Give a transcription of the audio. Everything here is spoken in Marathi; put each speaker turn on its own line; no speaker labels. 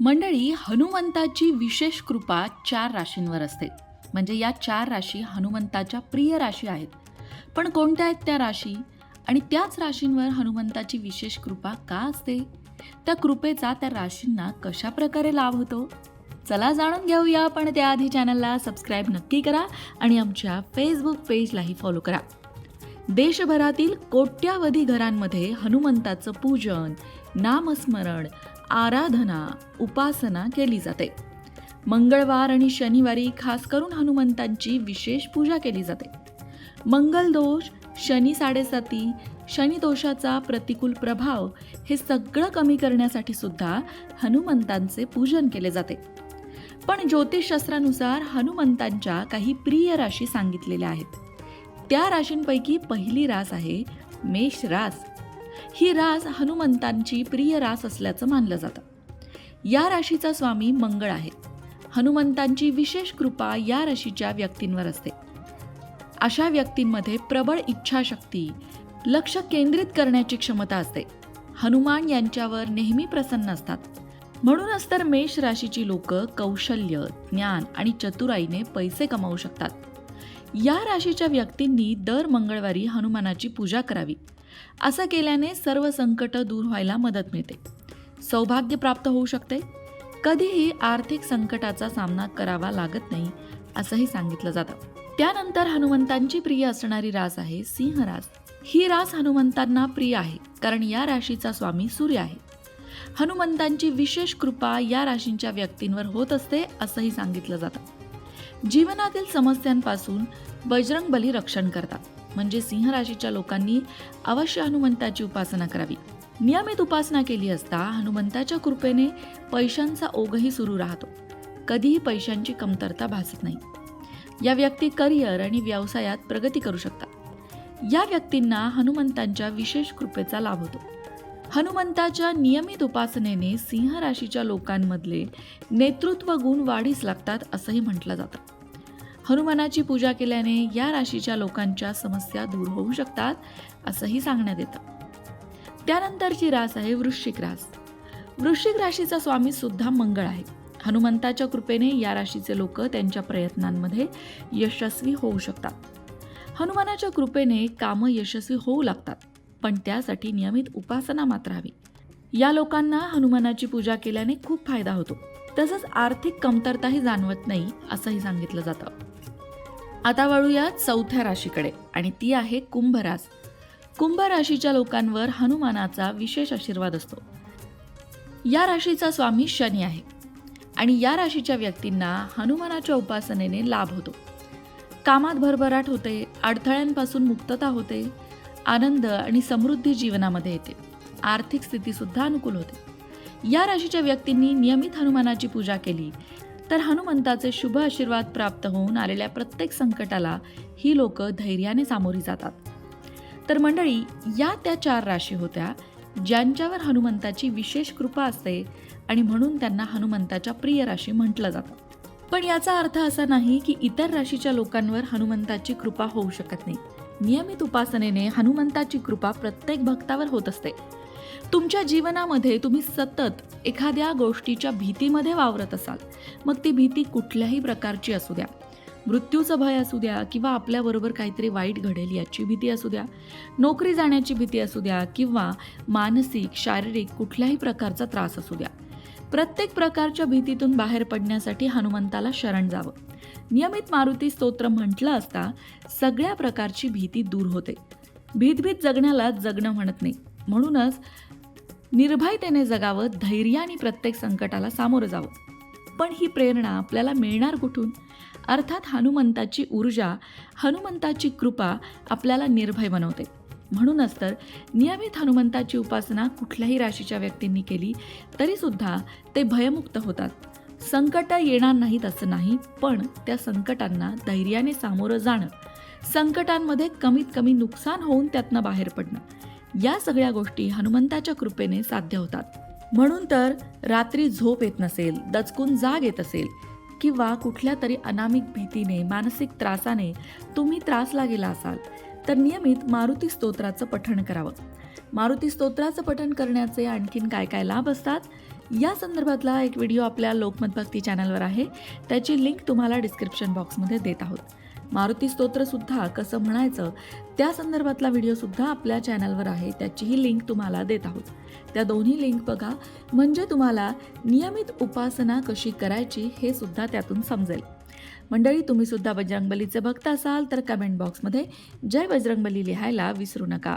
मंडळी हनुमंताची विशेष कृपा चार राशींवर असते. म्हणजे या चार राशी हनुमंताच्या प्रिय राशी आहेत. पण कोणत्या आहेत त्या राशी? आणि त्याच राशींवर हनुमंताची विशेष कृपा का असते? त्या कृपेचा त्या राशींना कशा प्रकारे लाभ होतो? चला जाणून घेऊया पण त्याआधी चॅनलला सबस्क्राईब नक्की करा आणि आमच्या फेसबुक पेजलाही फॉलो करा. देशभरातील कोट्यावधी घरांमध्ये हनुमंताचं पूजन नामस्मरण आराधना उपासना केली जाते. मंगळवार आणि शनिवारी खास करून हनुमंतांची विशेष पूजा केली जाते. मंगल दोष शनी साडेसाती शनिदोषाचा प्रतिकूल प्रभाव हे सगळं कमी करण्यासाठी सुद्धा हनुमंतांचे पूजन केले जाते. पण ज्योतिषशास्त्रानुसार हनुमंतांच्या काही प्रिय राशी सांगितलेल्या आहेत. त्या राशींपैकी पहिली रास आहे मेष रास. ही रास हनुमंतांची प्रिय रास असल्याचं मानलं जातं. या राशीचा स्वामी मंगळ आहे. हनुमंतांची विशेष कृपा या राशीच्या व्यक्तींवर असते. अशा व्यक्तींमध्ये प्रबळ इच्छाशक्ती लक्ष केंद्रित करण्याची क्षमता असते. हनुमान यांच्यावर नेहमी प्रसन्न असतात. म्हणूनच तर मेष राशीची लोक कौशल्य ज्ञान आणि चतुराईने पैसे कमावू शकतात. या राशीच्या व्यक्तींनी दर मंगळवारी हनुमानाची पूजा करावी. असं केल्याने सर्व संकट दूर व्हायला मदत मिळते. सौभाग्य प्राप्त होऊ शकते. कधीही आर्थिक संकटाचा सामना करावा लागत नाही असंही सांगितलं जातं. त्यानंतर हनुमंतांची प्रिय असणारी रास आहे सिंह रास ही रास हनुमंतांना प्रिय आहे कारण या राशीचा स्वामी सूर्य आहे. हनुमंतांची विशेष कृपा या राशींच्या व्यक्तींवर होत असते असंही सांगितलं जातं. जीवनातील समस्यांपासून बजरंग बली रक्षण करतात. म्हणजे सिंह राशीच्या लोकांनी अवश्य हनुमंताची उपासना करावी. नियमित उपासना केली असता हनुमंताच्या कृपेने पैशांचा ओघही सुरू राहतो. कधीही पैशांची कमतरता भासत नाही. या व्यक्ती करिअर आणि व्यवसायात प्रगती करू शकतात. या व्यक्तींना हनुमंतांच्या विशेष कृपेचा लाभ होतो. हनुमंताच्या नियमित उपासनेने सिंह राशीच्या लोकांमधले नेतृत्व गुण वाढीस लागतात असंही म्हटलं जातं. हनुमानाची पूजा केल्याने या राशीच्या लोकांच्या समस्या दूर होऊ शकतात असंही सांगण्यात येतं. त्यानंतरची रास आहे वृश्चिक रास. वृश्चिक राशीचा स्वामी सुद्धा मंगळ आहे. हनुमंताच्या कृपेने या राशीचे लोक त्यांच्या प्रयत्नांमध्ये यशस्वी होऊ शकतात. हनुमानाच्या कृपेने कामं यशस्वी होऊ लागतात पण त्यासाठी नियमित उपासना मात्र हवी. या लोकांना हनुमानाची पूजा केल्याने खूप फायदा होतो. तसंच आर्थिक कमतरताही जाणवत नाही असंही सांगितलं जातं. आता वळूया चौथ्या राशीकडे. आणि ती आहे कुंभ रास. कुंभ राशीच्या लोकांवर हनुमानाचा विशेष आशीर्वाद असतो. या राशीचा स्वामी शनी आहे. आणि या राशीच्या व्यक्तींना हनुमानाच्या उपासनेने लाभ होतो. कामात भरभराट होते अडथळ्यांपासून मुक्तता होते आनंद आणि समृद्धी जीवनामध्ये येते. आर्थिक स्थितीसुद्धा अनुकूल होते. या राशीच्या व्यक्तींनी नियमित हनुमानाची पूजा केली तर हनुमंताचे शुभ आशीर्वाद प्राप्त होऊन आलेल्या प्रत्येक संकटाला ही लोक धैर्याने सामोरी जातात. तर मंडळी या त्या चार राशी होत्या ज्यांच्यावर हनुमंताची विशेष कृपा असते आणि म्हणून त्यांना हनुमंताच्या प्रिय राशी म्हटलं जातं. पण याचा अर्थ असा नाही की इतर राशीच्या लोकांवर हनुमंताची कृपा होऊ शकत नाही. नियमित उपासनेने हनुमंताची कृपा प्रत्येक भक्तावर होत असते. तुमच्या जीवनामध्ये तुम्ही सतत एखाद्या गोष्टीच्या भीतीमध्ये वावरत असाल मग ती भीती कुठल्याही प्रकारची असू द्या. मृत्यूचं भय असू द्या किंवा आपल्याबरोबर काहीतरी वाईट घडेल याची भीती असू द्या नोकरी जाण्याची भीती असू द्या किंवा मानसिक शारीरिक कुठल्याही प्रकारचा त्रास असू द्या. प्रत्येक प्रकारच्या भीतीतून बाहेर पडण्यासाठी हनुमंताला शरण जावं. नियमित मारुती स्तोत्र म्हटलं असता सगळ्या प्रकारची भीती दूर होते. भीतभीत जगण्याला जगणं म्हणत नाही. म्हणूनच निर्भयतेने जगावं धैर्याने प्रत्येक संकटाला सामोरं जावं. पण ही प्रेरणा आपल्याला मिळणार कुठून? अर्थात हनुमंताची ऊर्जा हनुमंताची कृपा आपल्याला निर्भय बनवते. म्हणूनच तर नियमित हनुमंताची उपासना कुठल्याही राशीच्या व्यक्तींनी केली तरीसुद्धा ते भयमुक्त होतात. संकट येणार नाहीत असं नाही पण त्या संकटांना धैर्याने सामोरं जाणं संकटांमध्ये कमीत कमी नुकसान होऊन त्यातनं बाहेर पडणं या सगळ्या गोष्टी हनुमंताच्या कृपेने साध्य होतात. म्हणून तर रात्री झोप येत नसेल दचकून जाग येत असेल किंवा कुठल्या तरी अनामिक भीतीने मानसिक त्रासाने तुम्ही त्रासला गेला असाल तर नियमित मारुती स्तोत्राचं पठण करावं. मारुती स्तोत्राचं पठण करण्याचे आणखीन काय काय लाभ असतात? या संदर्भातला एक व्हिडिओ आपल्या लोकमत भक्ती चॅनलवर आहे. त्याची लिंक तुम्हाला डिस्क्रिप्शन बॉक्समध्ये देत आहोत. मारुती स्तोत्रसुद्धा कसं म्हणायचं त्या संदर्भातला व्हिडिओसुद्धा आपल्या चॅनलवर आहे. त्याचीही लिंक तुम्हाला देत आहोत. त्या दोन्ही लिंक बघा. म्हणजे तुम्हाला नियमित उपासना कशी करायची हे सुद्धा त्यातून समजेल. मंडळी तुम्ही सुद्धा बजरंगबलीचे भक्त असाल तर कमेंट बॉक्समध्ये जय बजरंगबली लिहायला विसरू नका.